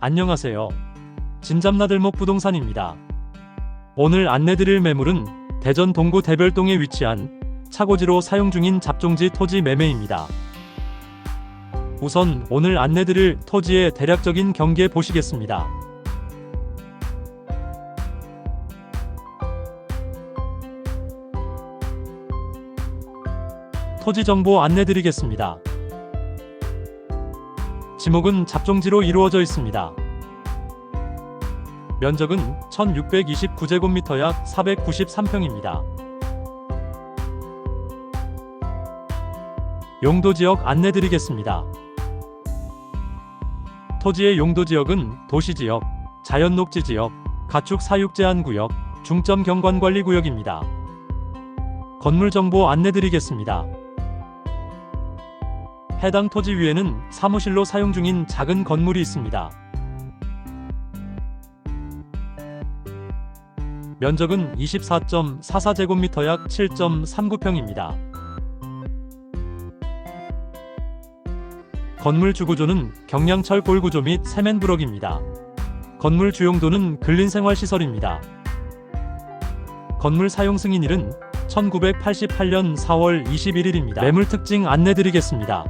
안녕하세요. 진잡나들목 부동산입니다. 오늘 안내드릴 매물은 대전 동구 대별동에 위치한 차고지로 사용 중인 잡종지 토지 매매입니다. 우선 오늘 안내드릴 토지의 대략적인 경계 보시겠습니다. 토지 정보 안내드리겠습니다. 지목은 잡종지로 이루어져 있습니다. 면적은 1629제곱미터 약 493평입니다. 용도지역 안내드리겠습니다. 토지의 용도지역은 도시지역, 자연녹지지역, 가축 사육제한구역, 중점 경관관리구역입니다. 건물 정보 안내드리겠습니다. 해당 토지 위에는 사무실로 사용 중인 작은 건물이 있습니다. 면적은 24.44제곱미터 약 7.39평입니다. 건물 주구조는 경량철 골구조 및 세면브럭입니다. 건물 주용도는 근린생활시설입니다. 건물 사용 승인일은 1988년 4월 21일입니다. 매물 특징 안내드리겠습니다.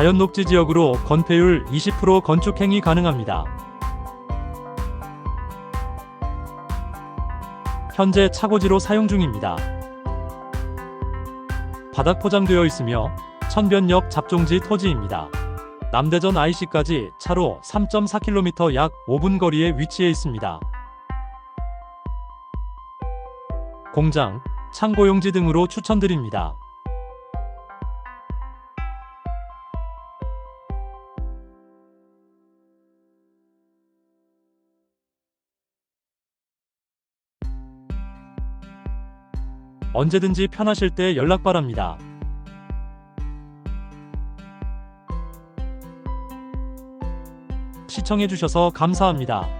자연 녹지 지역으로 건폐율 20% 건축 행위 가능합니다. 현재 차고지로 사용 중입니다. 바닥 포장되어 있으며 천변역 잡종지 토지입니다. 남대전 IC까지 차로 3.4km 약 5분 거리에 위치해 있습니다. 공장, 창고용지 등으로 추천드립니다. 언제든지 편하실 때 연락 바랍니다. 시청해주셔서 감사합니다.